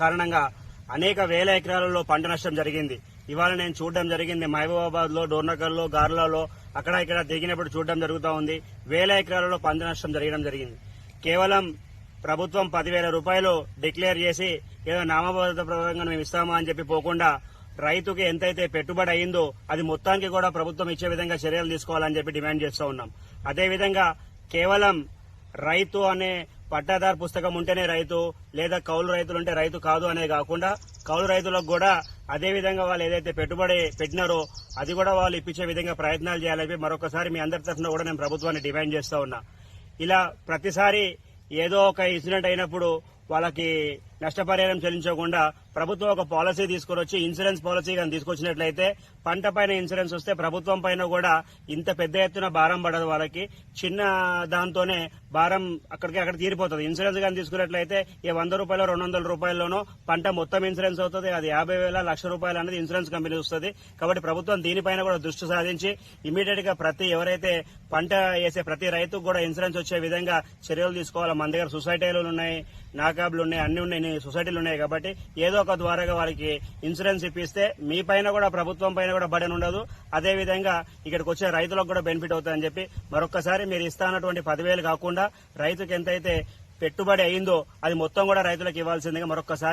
కారణంగా అనేక వేల ఎకరాలలో పంట నష్టం జరిగింది. ఇవాళ నేను చూడడం జరిగింది మహబూబాబాద్లో డోర్నకల్లో గార్లలో అక్కడ ఇక్కడ దిగినప్పుడు చూడడం జరుగుతూ ఉంది. వేల ఎకరాలలో పంట నష్టం జరగడం జరిగింది. కేవలం ప్రభుత్వం పదివేల రూపాయలు డిక్లేర్ చేసి ఏదో నామబద్ధ ప్రకారంగా మేము ఇస్తామా అని చెప్పి పోకుండా రైతుకి ఎంతైతే పెట్టుబడి అయిందో అది మొత్తానికి కూడా ప్రభుత్వం ఇచ్చే విధంగా చర్యలు తీసుకోవాలని చెప్పి డిమాండ్ చేస్తూ ఉన్నాం. అదేవిధంగా కేవలం రైతు అనే పట్టాదారు పుస్తకం ఉంటేనే రైతు లేదా కౌలు రైతులు ఉంటే రైతు కాదు అనే కాకుండా కౌలు రైతులకు కూడా అదే విధంగా వాళ్ళు ఏదైతే పెట్టుబడి పెట్టినారో అది కూడా వాళ్ళు ఇప్పించే విధంగా ప్రయత్నాలు చేయాలని మరొకసారి మీ అందరి తరఫున కూడా నేను ప్రభుత్వాన్ని డిమాండ్ చేస్తా ఉన్నా. ఇలా ప్రతిసారి ఏదో ఒక ఇన్సిడెంట్ అయినప్పుడు వాళ్ళకి నష్టపరిహారం చెల్లించకుండా ప్రభుత్వం ఒక పాలసీ తీసుకొని ఇన్సూరెన్స్ పాలసీ కానీ తీసుకొచ్చినట్లయితే పంట పైన ఇన్సూరెన్స్ వస్తే ప్రభుత్వం పైన కూడా ఇంత పెద్ద ఎత్తున భారం పడదు వాళ్ళకి. చిన్న దాంతోనే భారం అక్కడికి అక్కడ తీరిపోతుంది. ఇన్సూరెన్స్ కానీ తీసుకున్నట్లయితే ఈ వంద రూపాయలు రెండు వందల రూపాయల్లోనో పంట మొత్తం ఇన్సూరెన్స్ అవుతుంది. అది యాభై వేల లక్ష రూపాయలు అనేది ఇన్సూరెన్స్ కంపెనీ వస్తుంది. కాబట్టి ప్రభుత్వం దీనిపైన కూడా దృష్టి సాధించి ఇమీడియట్గా ప్రతి ఎవరైతే పంట వేసే ప్రతి రైతుకు కూడా ఇన్సూరెన్స్ వచ్చే విధంగా చర్యలు తీసుకోవాలి? మన దగ్గర సొసైటీలు ఉన్నాయి నాకాబ్లు ఉన్నాయి అన్ని ఉన్నాయి. సొసైటీలు ఉన్నాయి కాబట్టి ఏదో ఒక ద్వారాగా వారికి ఇన్సూరెన్స్ ఇప్పిస్తే మీ పైన కూడా ప్రభుత్వం పైన కూడా బడన్ ఉండదు. అదే విధంగా ఇక్కడికి వచ్చే రైతులకు కూడా బెనిఫిట్ అవుతుందని చెప్పి మరొకసారి మీరు ఇస్తానటువంటి పదివేలు కాకుండా రైతుకు ఎంతైతే పెట్టుబడి అయిందో అది మొత్తం కూడా రైతులకు ఇవ్వాల్సిందిగా మరొకసారి